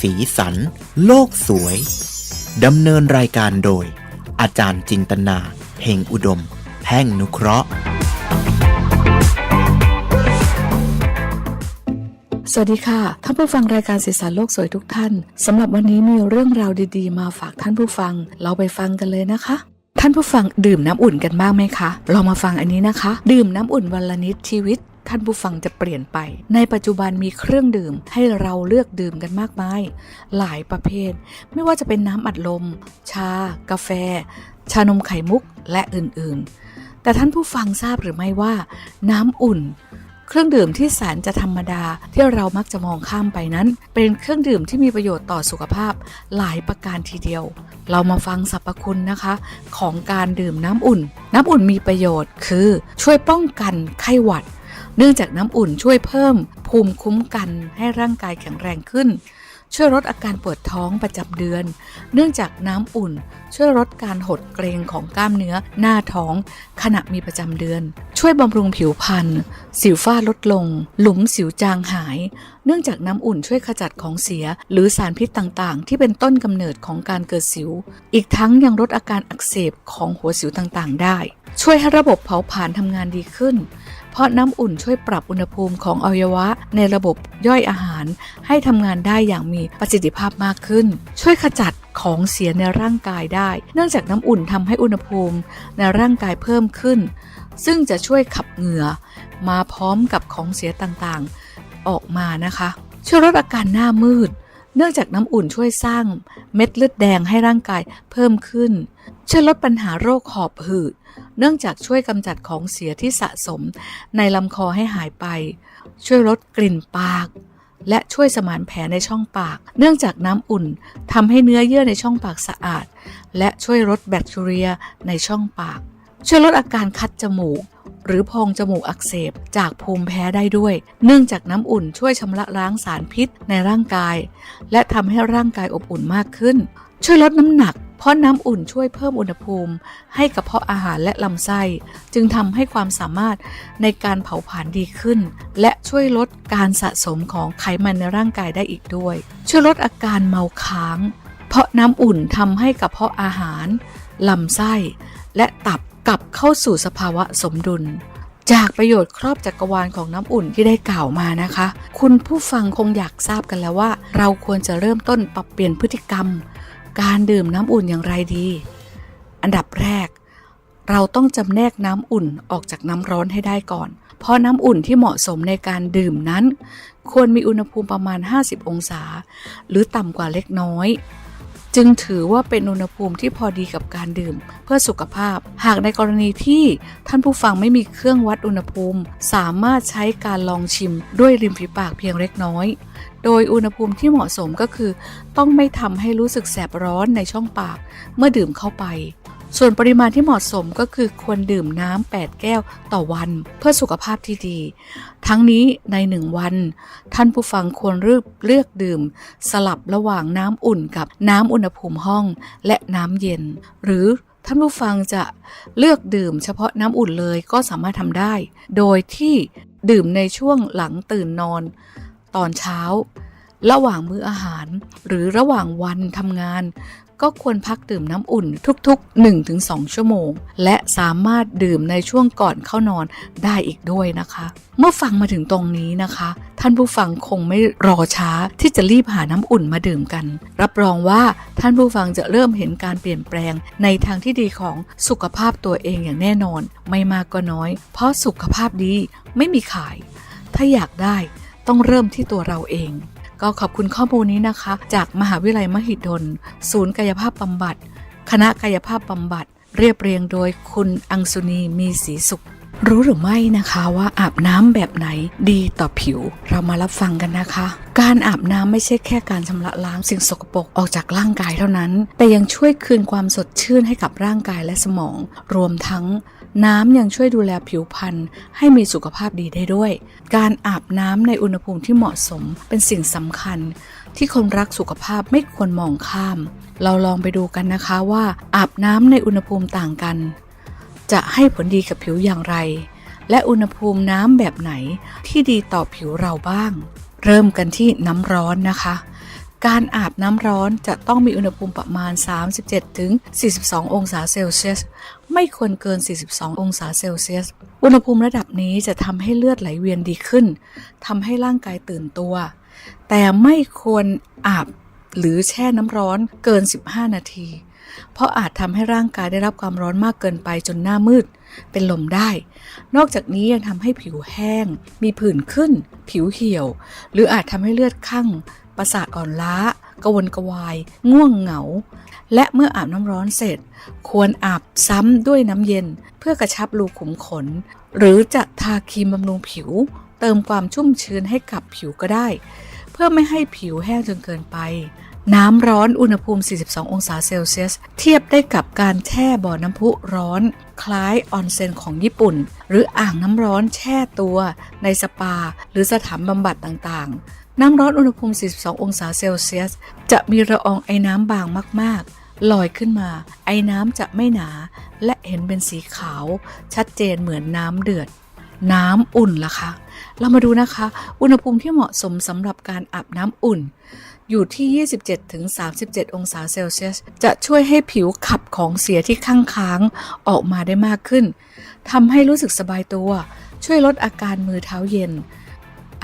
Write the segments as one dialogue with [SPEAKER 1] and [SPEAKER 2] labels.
[SPEAKER 1] สีสัน โลกสวย ดำเนินรายการโดย อาจารย์จินตนาเพ่งอุดมแพ่งนุเคราะห์
[SPEAKER 2] สวัสดีค่ะท่านผู้ฟังรายการสีสันโลกสวยทุกท่านสำหรับวันนี้มีเรื่องราวดีๆ มาฝากท่านผู้ฟัง เราไปฟังกันเลยนะคะท่านผู้ฟังดื่มน้ำอุ่นกันบ้างไหมคะ เรามาฟังอันนี้นะคะ ดื่มน้ำอุ่นวันละนิดชีวิต ท่านผู้ฟังจะเปลี่ยนไป ในปัจจุบันมีเครื่องดื่มให้เราเลือกดื่มกันมากมาย หลายประเภท ไม่ว่าจะเป็นน้ำอัดลม ชา กาแฟ ชานมไข่มุก และอื่นๆ แต่ท่านผู้ฟังทราบหรือไม่ว่า น้ำอุ่น เครื่องดื่มที่แสนจะธรรมดาที่เรามักจะมองข้ามไปนั้น เป็นเครื่องดื่มที่มีประโยชน์ต่อสุขภาพหลายประการทีเดียว เรามาฟังสรรพคุณนะคะ ของการดื่มน้ำอุ่น น้ำอุ่นมีประโยชน์คือ ช่วยป้องกันไข้หวัด เนื่องจากน้ำอุ่นช่วยเพิ่ม ภูมิคุ้มกันให้ร่างกายแข็งแรงขึ้น ช่วยลดอาการปวดท้องประจำเดือน เนื่องจากน้ำอุ่น ช่วยลดการหดเกรงของกล้ามเนื้อหน้าท้อง ขณะมีประจำเดือน ช่วยบำรุงผิวพรรณสิวฝ้าลดลง หลุมสิวจางหาย เนื่องจากน้ำอุ่นช่วยขจัดของเสีย หรือสารพิษต่างๆ ที่เป็นต้นกำเนิดของการเกิดสิว อีกทั้งยังลดอาการอักเสบของหัวสิวต่างๆ ได้ ช่วยให้ระบบเผาผลาญทำงานดีขึ้น เพราะน้ำอุ่นช่วยปรับอุณหภูมิของอวัยวะในระบบย่อยอาหารให้ทำงานได้อย่างมีประสิทธิภาพมากขึ้น ช่วยขจัดของเสียในร่างกายได้ เนื่องจากน้ำอุ่นทำให้อุณหภูมิในร่างกายเพิ่มขึ้น ซึ่งจะช่วยขับเหงื่อมาพร้อมกับของเสียต่างๆออกมานะคะ ช่วยลดอาการหน้ามืดเนื่องจากน้ำอุ่นช่วยสร้างเม็ดเลือดแดงให้ร่างกายเพิ่มขึ้น ช่วยลดปัญหาโรคหอบหืด เนื่องจากช่วยกำจัดของเสียที่สะสมในลำคอให้หายไป ช่วยลดกลิ่นปาก และช่วยสมานแผลในช่องปาก เนื่องจากน้ำอุ่นทำให้เนื้อเยื่อในช่องปากสะอาด และช่วยลดแบคทีเรียในช่องปาก ช่วยลดอาการคัดจมูก หรือพองจมูกอักเสบจากภูมิแพ้ได้ด้วย เนื่องจากน้ำอุ่นช่วยชำระล้างสารพิษในร่างกาย และทำให้ร่างกายอบอุ่นมากขึ้น ช่วยลดน้ำหนัก เพราะน้ำอุ่นช่วยเพิ่มอุณหภูมิ ให้กระเพาะอาหารและลำไส้ จึงทำให้ความสามารถในการเผาผลาญดีขึ้น และช่วยลดการสะสมของไขมันในร่างกายได้อีกด้วย ช่วยลดอาการเมาค้าง เพราะน้ำอุ่นทำให้กระเพาะอาหารลำไส้ และตับกลับเข้าสู่สภาวะสมดุลจากประโยชน์ครอบจักรวาลของน้ำอุ่นที่ได้กล่าวมานะคะ คุณผู้ฟังคงอยากทราบกันแล้วว่า เราควรจะเริ่มต้นปรับเปลี่ยนพฤติกรรม การดื่มน้ำอุ่นอย่างไรดี อันดับแรก เราต้องจำแนกน้ำอุ่นออกจากน้ำร้อนให้ได้ก่อน เพราะน้ำอุ่นที่เหมาะสมในการดื่มนั้น ควรมีอุณหภูมิประมาณ 50 องศา หรือต่ำกว่าเล็กน้อย จึงถือว่าเป็นอุณหภูมิที่พอดีกับการดื่ม เพื่อสุขภาพ หากในกรณีที่ท่านผู้ฟังไม่มีเครื่องวัดอุณหภูมิ สามารถใช้การลองชิมด้วยริมฝีปากเพียงเล็กน้อย โดยอุณหภูมิที่เหมาะสมก็คือ ต้องไม่ทำให้รู้สึกแสบร้อนในช่องปาก เมื่อดื่มเข้าไป ส่วนปริมาณที่เหมาะสมก็คือควรดื่มน้ำ8 แก้วต่อวันเพื่อสุขภาพที่ดี ทั้งนี้ในหนึ่งวัน ท่านผู้ฟังควรเลือกเลือกดื่ม สลับระหว่างน้ำอุ่นกับน้ำอุณหภูมิห้องและน้ำเย็น หรือท่านผู้ฟังจะเลือกดื่มเฉพาะน้ำอุ่นเลยก็สามารถทำได้ โดยที่ดื่มในช่วงหลังตื่นนอน ตอนเช้า ระหว่างมื้ออาหาร หรือระหว่างวันทำงาน ก็ควรพักดื่มน้ำอุ่นทุกๆ 1-2 ชั่วโมง และสามารถดื่มในช่วงก่อนเข้านอนได้อีกด้วยนะคะ เมื่อฟังมาถึงตรงนี้นะคะ ท่านผู้ฟังคงไม่รอช้าที่จะรีบหาน้ำอุ่นมาดื่มกัน รับรองว่าท่านผู้ฟังจะเริ่มเห็นการเปลี่ยนแปลงในทางที่ดีของสุขภาพตัวเองอย่างแน่นอน ไม่มากก็น้อย เพราะสุขภาพดีไม่มีขาย ถ้าอยากได้ต้องเริ่มที่ตัวเราเอง ก็ขอบคุณข้อมูลนี้นะคะ จากมหาวิทยาลัยมหิดล ศูนย์กายภาพบำบัด คณะกายภาพบำบัด เรียบเรียงโดยคุณอังสุนีมีสีสุข รู้หรือไม่นะคะว่าอาบน้ำแบบไหนดีต่อผิว เรามารับฟังกันนะคะ การอาบน้ำไม่ใช่แค่การชำระล้างสิ่งสกปรกออกจากร่างกายเท่านั้น แต่ยังช่วยคืนความสดชื่นให้กับร่างกายและสมอง รวมทั้ง น้ำยังช่วยดูแลผิวพรรณให้มีสุขภาพดีได้ด้วย การอาบน้ำในอุณหภูมิที่เหมาะสมเป็นสิ่งสำคัญ ที่คนรักสุขภาพไม่ควรมองข้าม เราลองไปดูกันนะคะว่า อาบน้ำในอุณหภูมิต่างกัน จะให้ผลดีกับผิวอย่างไร และอุณหภูมิน้ำแบบไหนที่ดีต่อผิวเราบ้าง เริ่มกันที่น้ำร้อนนะคะ การอาบน้ำร้อนจะต้องมีอุณหภูมิประมาณ 37ถึง42 องศาเซลเซียส ไม่ควรเกิน 42 องศาเซลเซียส อุณหภูมิระดับนี้จะทำให้เลือดไหลเวียนดีขึ้นทำให้ร่างกายตื่นตัว แต่ไม่ควรอาบหรือแช่น้ำร้อนเกิน 15 นาที เพราะอาจทำให้ร่างกายได้รับความร้อนมากเกินไปจนหน้ามืด เป็นลมได้ นอกจากนี้ยังทำให้ผิวแห้ง มีผื่นขึ้น ผิวเหี่ยว หรืออาจทำให้เลือดคั่ง ประสาทอ่อนล้ากระวนกระวาย ง่วงเหงา และเมื่ออาบน้ำร้อนเสร็จ ควรอาบซ้ำด้วยน้ำเย็น เพื่อกระชับรูขุมขน หรือจะทาครีมบำรุงผิว เติมความชุ่มชื้นให้กับผิวก็ได้ เพื่อไม่ให้ผิวแห้งจนเกินไป น้ำร้อนอุณหภูมิ 42 องศาเซลเซียส เทียบได้กับการแช่บ่อน้ำพุร้อน คล้ายออนเซ็นของญี่ปุ่น หรืออ่างน้ำร้อนแช่ตัวในสปา หรือสถานบำบัดต่างๆ น้ำร้อนอุณหภูมิ 42 องศาเซลเซียส จะมีละอองไอ้น้ำบางมาก ๆ ลอยขึ้นมา ไอ้น้ำจะไม่หนา และเห็นเป็นสีขาว ชัดเจนเหมือนน้ำเดือด น้ำอุ่นล่ะคะ เรามาดูนะคะ อุณหภูมิที่เหมาะสมสำหรับการอาบน้ำอุ่น อยู่ที่ 27-37 องศาเซลเซียส จะช่วยให้ผิวขับของเสียที่ข้างค้างออกมาได้มากขึ้นทำให้รู้สึกสบายตัว ช่วยลดอาการมือเท้าเย็น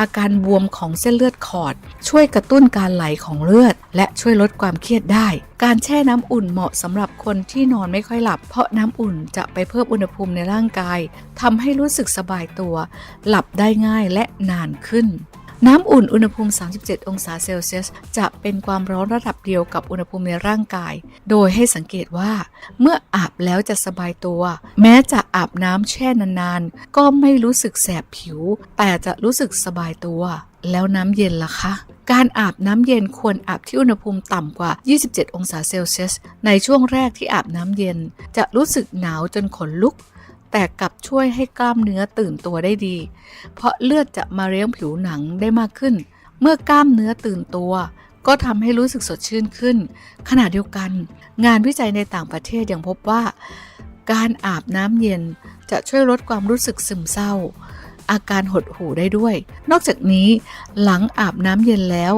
[SPEAKER 2] อาการบวมของเส้นเลือดขอด ช่วยกระตุ้นการไหลของเลือด และช่วยลดความเครียดได้ การแช่น้ำอุ่นเหมาะสำหรับคนที่นอนไม่ค่อยหลับ เพราะน้ำอุ่นจะไปเพิ่มอุณหภูมิในร่างกายทำให้รู้สึกสบายตัว หลับได้ง่ายและนานขึ้น น้ำอุ่นอุณหภูมิ 37 องศาเซลเซียส จะเป็นความร้อนระดับเดียวกับอุณหภูมิในร่างกาย โดยให้สังเกตว่า เมื่ออาบแล้วจะสบายตัว แม้จะอาบน้ำแช่นานๆ ก็ไม่รู้สึกแสบผิว แต่จะรู้สึกสบายตัว แล้วน้ำเย็นล่ะคะการอาบน้ำเย็นควรอาบที่อุณหภูมิต่ำกว่า 27 องศาเซลเซียส ในช่วงแรกที่อาบน้ำเย็น จะรู้สึกหนาวจนขนลุก แต่กลับช่วยให้กล้ามเนื้อตื่นตัวได้ดี เพราะเลือดจะมาเลี้ยงผิวหนังได้มากขึ้น เมื่อกล้ามเนื้อตื่นตัว ก็ทำให้รู้สึกสดชื่นขึ้น ขณะเดียวกัน งานวิจัยในต่างประเทศยังพบว่า การอาบน้ำเย็นจะช่วยลดความรู้สึกซึมเศร้า อาการหดหู่ได้ด้วย นอกจากนี้ หลังอาบน้ำเย็นแล้ว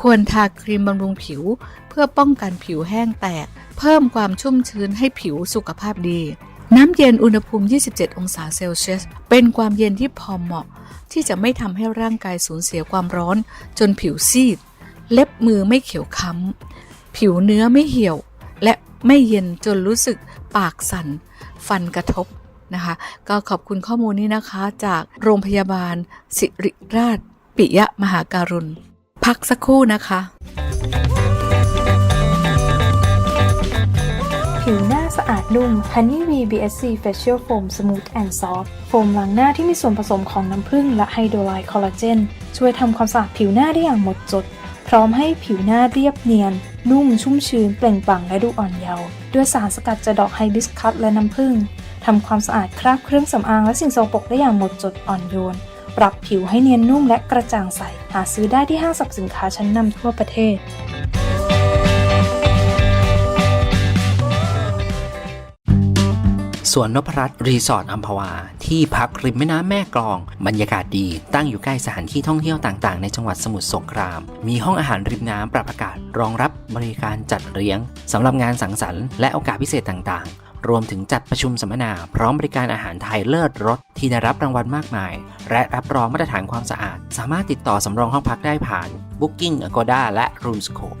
[SPEAKER 2] ควรทาครีมบำรุงผิว เพื่อป้องกันผิวแห้งแตก เพิ่มความชุ่มชื้นให้ผิวสุขภาพดี น้ำเย็นอุณหภูมิ 27 องศาเซลเซียส เป็นความเย็นที่พอเหมาะ ที่จะไม่ทำให้ร่างกายสูญเสียความร้อน จนผิวซีด เล็บมือไม่เขียวค้ำ ผิวเนื้อไม่เหี่ยว และไม่เย็นจนรู้สึกปากสั่น ฟันกระทบนะคะ ก็ขอบคุณข้อมูลนี้นะคะจากโรงพยาบาล สิริราช ปิยะมหาการุณ พักสักครู่นะคะ
[SPEAKER 3] อาดนุ่ม Honey V BSC Facial Foam Smooth and Soft โฟมล้างหน้าที่มีส่วนผสมของน้ำผึ้งและไฮโดรไลด์คอลลาเจน ช่วยทำความสะอาดผิวหน้าได้อย่างหมดจด พร้อมให้ผิวหน้าเรียบเนียน นุ่มชุ่มชื้น เปล่งปลั่งและดูอ่อนเยาว์ด้วยสารสกัดจากดอกไฮบิสคัสและน้ำผึ้งทำความสะอาดคราบเครื่องสำอางและสิ่งสกปรกได้อย่างหมดจดอ่อนโยน ปรับผิวให้เนียนนุ่มและกระจ่างใส หาซื้อได้ที่ห้างสรรพสินค้าชั้นนำทั่วประเทศ
[SPEAKER 4] สวนนพรัตน์รีสอร์ทอัมพวา ที่พักริมแม่น้ำแม่กลอง บรรยากาศดี ตั้งอยู่ใกล้สถานที่ท่องเที่ยวต่างๆ ในจังหวัดสมุทรสงคราม มีห้องอาหารริมน้ำปรับอากาศ รองรับบริการจัดเลี้ยงสำหรับงานสังสรรค์และโอกาสพิเศษต่างๆรวมถึงจัดประชุมสัมมนา พร้อมบริการอาหารไทยเลิศรสที่ได้รับรางวัลมากมาย และรับรองมาตรฐานความสะอาด สามารถติดต่อสำรองห้องพักได้ผ่าน Booking Agoda และ Roomscope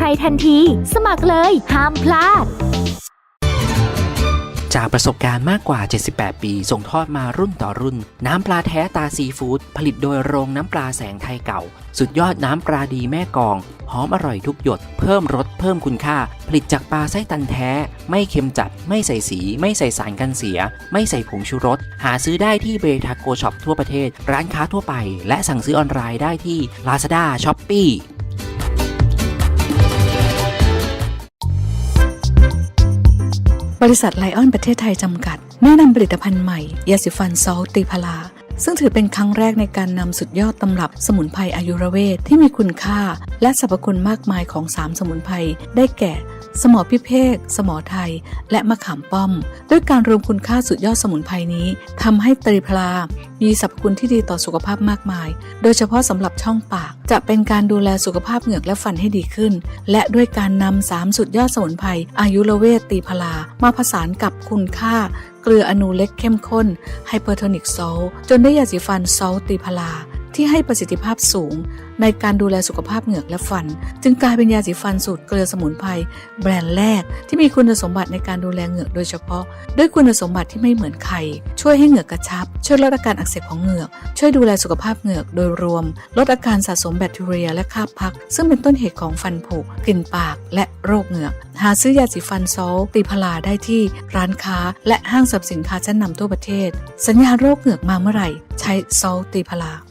[SPEAKER 5] รทันที สมัครเลย ห้ามพลาด
[SPEAKER 4] จากประสบการณ์มากกว่า 78 ปี ส่งทอดมารุ่นต่อรุ่น น้ำปลาแท้ตาซีฟู้ดผลิตโดยโรงน้ำปลาแสงไทยเก่า สุดยอดน้ำปลาดีแม่กองหอมอร่อยทุกหยด เพิ่มรสเพิ่มคุณค่า ผลิตจากปลาไส้ตันแท้ ไม่เค็มจัด ไม่ใส่สี ไม่ใส่สารกันเสีย ไม่ใส่ผงชูรส หาซื้อได้ที่เบทาโกช็อปทั่วประเทศ ร้านค้าทั่วไป และสั่งซื้อออนไลน์ได้ที่ Lazada, Shopee
[SPEAKER 2] บริษัทไลออนประเทศไทยจำกัด แนะนำผลิตภัณฑ์ใหม่ยาสีฟันซอลตีพลา ซึ่งถือเป็นครั้งแรกในการนำสุดยอดตำรับสมุนไพรอายุรเวทที่มีคุณค่า และสรรพคุณมากมายของ 3 สมุนไพรได้แก่ สมอพิเภก สมอไทย และมะขามป้อม ด้วยการรวมคุณค่าสุดยอดสมุนไพรนี้ทำให้ตรีพลา มีสรรพคุณที่ดีต่อสุขภาพมากมาย โดยเฉพาะสำหรับช่องปาก จะเป็นการดูแลสุขภาพเหงือกและฟันให้ดีขึ้น และด้วยการนำสามสุดยอดสมุนไพรอายุรเวทตีพลา มาผสานกับคุณค่าเกลืออนูเล็กเข้มข้นไฮเปอร์โทนิกโซลจนได้ยาสีฟันโซลตีพลา ที่ให้ประสิทธิภาพสูง ในการดูแลสุขภาพเหงือกและฟัน จึงกลายเป็นยาสีฟันสูตรเกลือสมุนไพรแบรนด์แรก ที่มีคุณสมบัติในการดูแลเหงือกโดยเฉพาะ ด้วยคุณสมบัติที่ไม่เหมือนใคร ช่วยให้เหงือกกระชับ ช่วยลดอาการอักเสบของเหงือก ช่วยดูแลสุขภาพเหงือกโดยรวม ลดอาการสะสมแบคทีเรียและคราบพัก ซึ่งเป็นต้นเหตุของฟันผุกลิ่นปากและโรคเหงือก หาซื้อยาสีฟันโซลตีพลาได้ที่ร้านค้า และห้างสรรพสินค้าชั้นนำทั่วประเทศ สัญญาณโรคเหงือกมาเมื่อไหร่ ใช้โซลตีพลา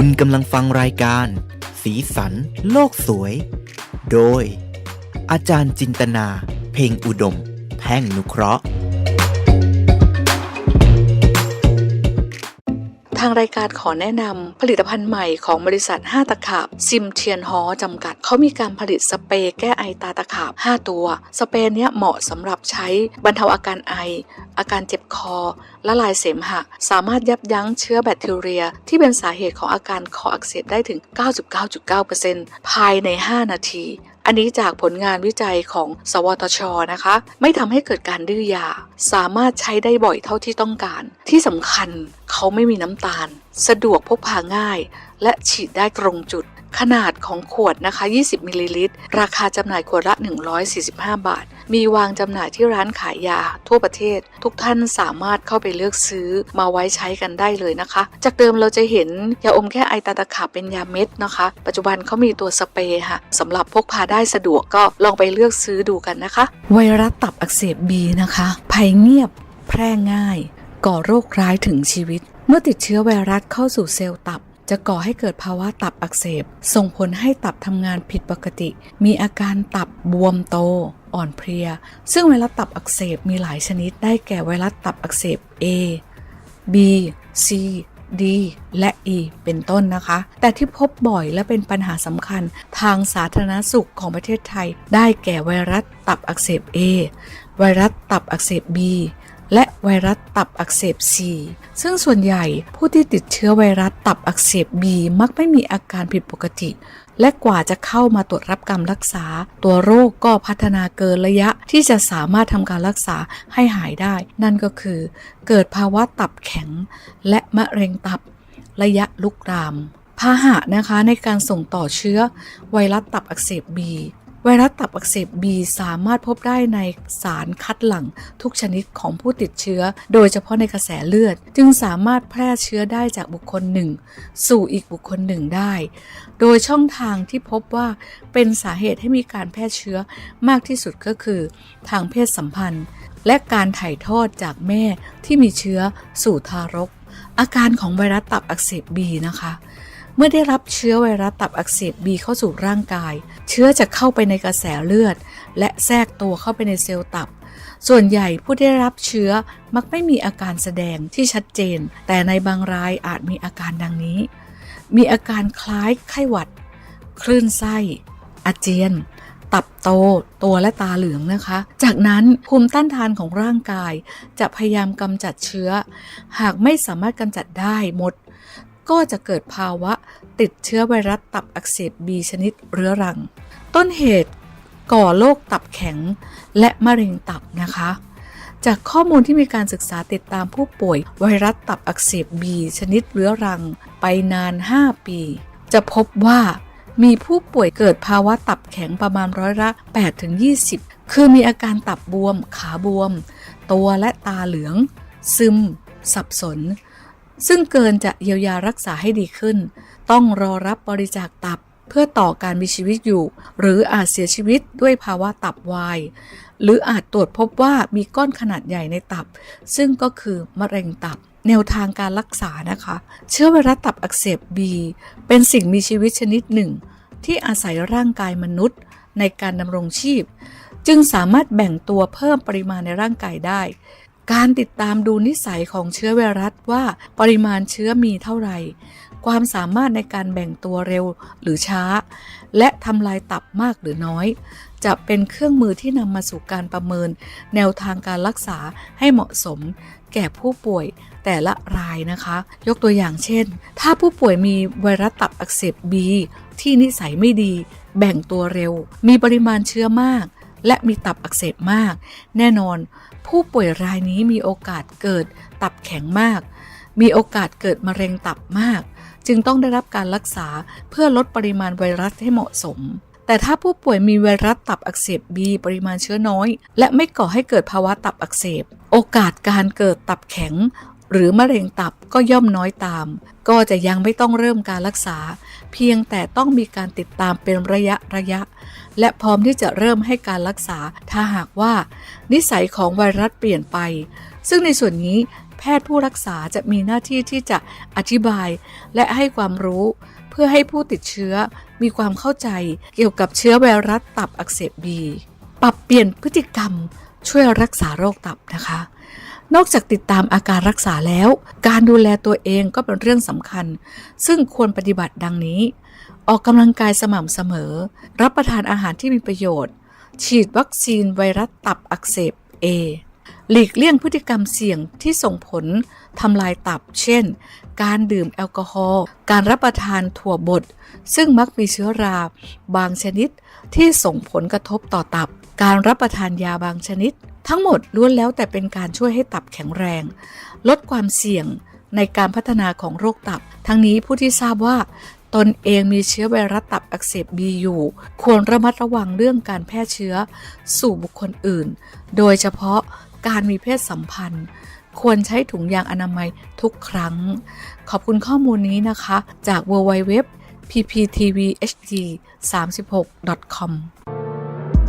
[SPEAKER 1] คุณกำลังฟังรายการ สีสัน โลกสวย โดย อาจารย์จินตนา เพ่งอุดม แพ่งนุเคราะห์
[SPEAKER 2] ทางรายการขอแนะนำผลิตภัณฑ์ใหม่ของบริษัท 5 ตะขาบซิมเทียนฮอจำกัด เขามีการผลิตสเปรย์แก้ไอตาตะขาบ 5 ตัว สเปรย์เนี้ยเหมาะสำหรับใช้บรรเทาอาการไอ อาการเจ็บคอ ละลายเสมหะ สามารถยับยั้งเชื้อแบคทีเรีย ที่เป็นสาเหตุของอาการคออักเสบได้ถึง 99.9%ภายใน 5 นาที อันนี้จากผลงานวิจัยของ สวทชนะคะ ไม่ทำให้เกิดการดื้อยา สามารถใช้ได้บ่อยเท่าที่ต้องการ ที่สำคัญเขาไม่มีน้ำตาล สะดวกพกพาง่าย และฉีดได้ตรงจุด ขนาดของขวดนะคะ 20 มิลลิลิตร ราคาจำหน่ายขวดละ 145 บาท มีวางจำหน่ายที่ร้านขายยาทั่วประเทศ ทุกท่านสามารถเข้าไปเลือกซื้อมาไว้ใช้กันได้เลยนะคะ จากเดิมเราจะเห็นยาอมแค่ไอตาตะขาบเป็นยาเม็ดนะคะ ปัจจุบันเขามีตัวสเปรย์ค่ะสำหรับพกพาได้สะดวกก็ลองไปเลือกซื้อดูกันนะคะ ไวรัสตับอักเสบบีนะคะภัยเงียบ แพร่ง่าย ก่อโรคร้ายถึงชีวิต เมื่อติดเชื้อไวรัสเข้าสู่เซลล์ตับ จะก่อให้เกิดภาวะตับอักเสบ ส่งผลให้ตับทำงานผิดปกติ มีอาการตับบวมโต อ่อนเพลีย ซึ่งไวรัสตับอักเสบมีหลายชนิดได้แก่ไวรัสตับอักเสบ A B C D และ E เป็นต้นนะคะ แต่ที่พบบ่อยและเป็นปัญหาสำคัญทางสาธารณสุขของประเทศไทย ได้แก่ไวรัสตับอักเสบ A ไวรัสตับอักเสบ B และไวรัสตับอักเสบ C ซึ่งส่วนใหญ่ผู้ที่ติดเชื้อไวรัสตับอักเสบ B มักไม่มีอาการผิดปกติ และกว่าจะเข้ามาตรวจรับการรักษา ตัวโรคก็พัฒนาเกินระยะที่จะสามารถทำการรักษาให้หายได้ นั่นก็คือ เกิดภาวะตับแข็ง และมะเร็งตับระยะลุกรามพาหะนะคะในการส่งต่อเชื้อไวรัสตับอักเสบบี ไวรัสตับอักเสบบีสามารถพบได้ในสารคัดหลั่งทุกชนิดของผู้ติดเชื้อ โดยเฉพาะในกระแสเลือด จึงสามารถแพร่เชื้อได้จากบุคคลหนึ่ง สู่อีกบุคคลหนึ่งได้ โดยช่องทางที่พบว่าเป็นสาเหตุให้มีการแพร่เชื้อมากที่สุดก็คือ ทางเพศสัมพันธ์ และการถ่ายทอดจากแม่ที่มีเชื้อสู่ทารก อาการของไวรัสตับอักเสบบีนะคะ เมื่อได้รับเชื้อไวรัสตับอักเสบบีเข้าสู่ร่างกาย เชื้อจะเข้าไปในกระแสเลือด และแทรกตัวเข้าไปในเซลล์ตับ ส่วนใหญ่ผู้ได้รับเชื้อมักไม่มีอาการแสดงที่ชัดเจน แต่ในบางรายอาจมีอาการดังนี้ มีอาการคล้ายไข้หวัด คลื่นไส้ อาเจียน ตับโต ตัวและตาเหลืองนะคะ จากนั้นภูมิต้านทานของร่างกาย จะพยายามกำจัดเชื้อ หากไม่สามารถกำจัดได้หมด ก็จะเกิดภาวะติดเชื้อไวรัสตับอักเสบบีชนิดเรื้อรัง ต้นเหตุก่อโรคตับแข็งและมะเร็งตับนะคะ จากข้อมูลที่มีการศึกษาติดตามผู้ป่วยไวรัสตับอักเสบบีชนิดเรื้อรังไปนาน 5 ปี จะพบว่ามีผู้ป่วยเกิดภาวะตับแข็งประมาณร้อยละ8-20 คือมีอาการตับบวม ขาบวม ตัวและตาเหลือง ซึม สับสน ซึ่งเกินจะเยียวยารักษาให้ดีขึ้น ต้องรอรับบริจาคตับเพื่อต่อการมีชีวิตอยู่ หรืออาจเสียชีวิตด้วยภาวะตับวาย หรืออาจตรวจพบว่ามีก้อนขนาดใหญ่ในตับ ซึ่งก็คือมะเร็งตับ แนวทางการรักษานะคะ เชื้อไวรัสตับอักเสบบีเป็นสิ่งมีชีวิตชนิดหนึ่ง ที่อาศัยร่างกายมนุษย์ ในการดำรงชีพ จึงสามารถแบ่งตัวเพิ่มปริมาณในร่างกายได้ การติดตามดูนิสัยของเชื้อไวรัสว่าปริมาณเชื้อมีเท่าไหร่ ความสามารถในการแบ่งตัวเร็วหรือช้า และทำลายตับมากหรือน้อย จะเป็นเครื่องมือที่นำมาสู่การประเมิน แนวทางการรักษาให้เหมาะสม แก่ผู้ป่วยแต่ละรายนะคะ ยกตัวอย่างเช่น ถ้าผู้ป่วยมีไวรัสตับอักเสบบีที่นิสัยไม่ดี แบ่งตัวเร็ว มีปริมาณเชื้อมาก และมีตับอักเสบมาก แน่นอน ผู้ป่วยรายนี้มีโอกาสเกิดตับแข็งมาก มีโอกาสเกิดมะเร็งตับมาก จึงต้องได้รับการรักษาเพื่อลดปริมาณไวรัสให้เหมาะสม แต่ถ้าผู้ป่วยมีไวรัสตับอักเสบบีปริมาณเชื้อน้อย และไม่ก่อให้เกิดภาวะตับอักเสบ โอกาสการเกิดตับแข็ง หรือมะเร็งตับก็ย่อมน้อยตาม ก็จะยังไม่ต้องเริ่มการรักษา เพียงแต่ต้องมีการติดตามเป็นระยะระยะ และพร้อมที่จะเริ่มให้การรักษาถ้าหากว่า นิสัยของไวรัสเปลี่ยนไป ซึ่งในส่วนนี้แพทย์ผู้รักษาจะมีหน้าที่ที่จะอธิบาย และให้ความรู้ เพื่อให้ผู้ติดเชื้อมีความเข้าใจ เกี่ยวกับเชื้อไวรัสตับอักเสบบีปรับเปลี่ยนพฤติกรรมช่วยรักษาโรคตับนะคะ นอกจากติดตามอาการรักษาแล้ว การดูแลตัวเองก็เป็นเรื่องสำคัญ ซึ่งควรปฏิบัติดังนี้ ออกกำลังกายสม่ำเสมอ รับประทานอาหารที่มีประโยชน์ ฉีดวัคซีนไวรัสตับอักเสบ A หลีกเลี่ยงพฤติกรรมเสี่ยงที่ส่งผลทำลายตับ เช่น การดื่มแอลกอฮอล์ การรับประทานถั่วบด ซึ่งมักมีเชื้อรา บางชนิดที่ส่งผลกระทบต่อตับ การรับประทานยาบางชนิด ทั้งหมดล้วนแล้วแต่เป็นการช่วยให้ตับแข็งแรง ลดความเสี่ยงในการพัฒนาของโรคตับ ทั้งนี้ผู้ที่ทราบว่า ตนเองมีเชื้อไวรัสตับอักเสบบีอยู่ ควรระมัดระวังเรื่องการแพร่เชื้อสู่บุคคลอื่น โดยเฉพาะการมีเพศสัมพันธ์ ควรใช้ถุงยางอนามัยทุกครั้ง ขอบคุณข้อมูลนี้นะคะ จาก www pptvhd 36 com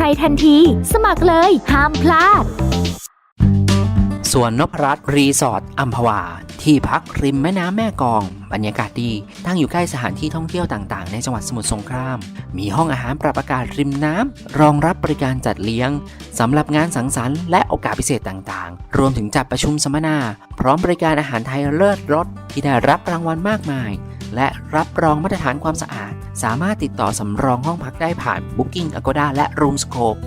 [SPEAKER 5] รทันที สมัครเลย ห้ามพลาด
[SPEAKER 4] สวนนพรัตน์รีสอร์ทอัมพวา ที่พักริมแม่น้ำแม่กอง บรรยากาศดี ตั้งอยู่ใกล้สถานที่ท่องเที่ยวต่างๆ ในจังหวัดสมุทรสงคราม มีห้องอาหารปรับอากาศริมน้ำ รองรับบริการจัดเลี้ยงสำหรับงานสังสรรค์และโอกาสพิเศษต่างๆ รวมถึงจัดประชุมสัมมนา พร้อมบริการอาหารไทยเลิศรสที่ได้รับรางวัลมากมาย และรับรองมาตรฐานความสะอาด สามารถติดต่อสำรองห้องพักได้ผ่าน Booking Agoda และ Roomscope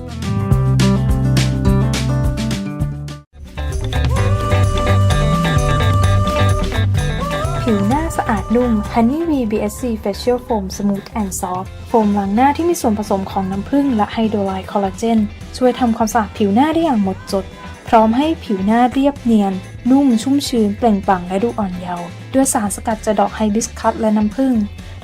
[SPEAKER 3] ผิวหน้าสะอาดนุ่ม Honey V BSC Facial Foam Smooth and Soft โฟมล้างหน้าที่มีส่วนผสมของน้ำผึ้งและไฮโดรไลด์คอลลาเจนช่วยทำความสะอาดผิวหน้าได้อย่างหมดจด พร้อมให้ผิวหน้าเรียบเนียน นุ่มชุ่มชื้นเปล่งปลั่งและดูอ่อนเยาว์ด้วยสารสกัดจากดอกไฮบิสคัสและน้ำผึ้ง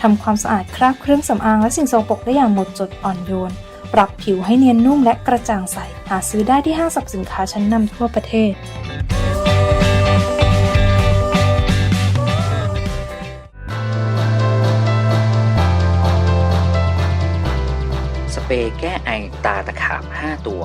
[SPEAKER 3] ทำความสะอาดคราบเครื่องสำอางและสิ่งสกปรกได้อย่างหมดจดอ่อนโยน ปรับผิวให้เนียนนุ่มและกระจ่างใส หาซื้อได้ที่ห้างสรรพสินค้าชั้นนำทั่วประเทศส
[SPEAKER 4] เปรย์แก้ไอตาตะขาบ 5 ตัว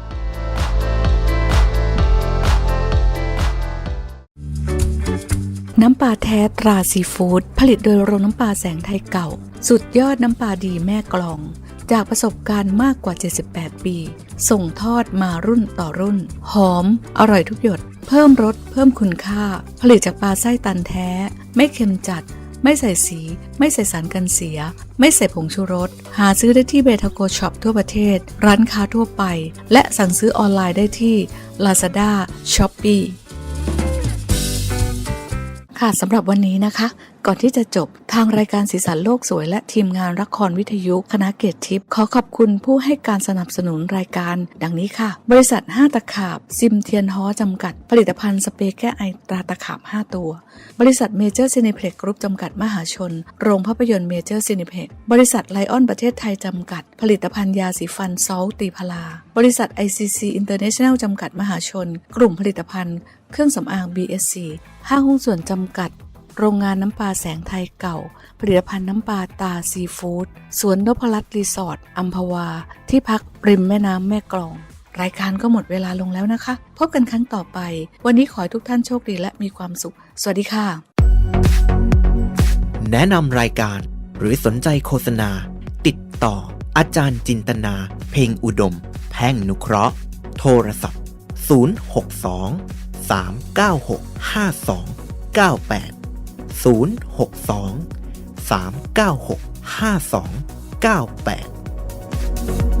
[SPEAKER 2] น้ำปลาแท้ตราซีฟู้ดผลิตโดยโรงน้ำปลาแสงไทยเก่า สุดยอดน้ำปลาดีแม่กลอง จากประสบการณ์มากกว่า 78 ปี ส่งทอดมารุ่นต่อรุ่น หอม อร่อยทุกหยด เพิ่มรส เพิ่มคุณค่า ผลิตจากปลาไส้ตันแท้ ไม่เค็มจัด ไม่ใส่สี ไม่ใส่สารกันเสีย ไม่ใส่ผงชูรส หาซื้อได้ที่เบทาโกช็อปทั่วประเทศ ร้านค้าทั่วไป และสั่งซื้อออนไลน์ได้ที่ Lazada, Shopee ค่ะสำหรับวันนี้นะคะ ก่อนที่จะจบทางรายการสีสันโลกสวยและทีมงานละครวิทยุคณะเกียรติทิพย์ขอขอบคุณผู้ให้การสนับสนุนรายการ ดังนี้ค่ะ บริษัท 5 ตะขาบ ซิมเทียนฮอจำกัด ผลิตภัณฑ์สเปรย์แก้ไอตราตะขาบ 5 ตัว บริษัทเมเจอร์ซีนิเพล็กกรุ๊ปจำกัดมหาชน โรงภาพยนตร์เมเจอร์ซีนิเพล็กบริษัทไลออนประเทศไทยจำกัด ผลิตภัณฑ์ยาสีฟันซอลตีพลา บริษัท ICC International จำกัดมหาชน กลุ่มผลิตภัณฑ์ เครื่องสำอาง BSC ห้างหุ้นส่วนจำกัด โรงงานน้ำปลาแสงไทยเก่า ผลิตภัณฑ์น้ำปลาตาซีฟู้ดสวนนพรัตน์รีสอร์ทอัมพวา ที่พักริมแม่น้ำแม่กลอง รายการก็หมดเวลาลงแล้วนะคะ พบกันครั้งต่อไป วันนี้ขอให้ทุกท่านโชคดีและมีความสุข สวัสดีค่ะ
[SPEAKER 1] แนะนำรายการ หรือสนใจโฆษณา ติดต่อ อาจารย์จินตนา เพ่งอุดม แพ่งนุเคราะห์ โทรศัพท์ 062 396 5298 062 396 5298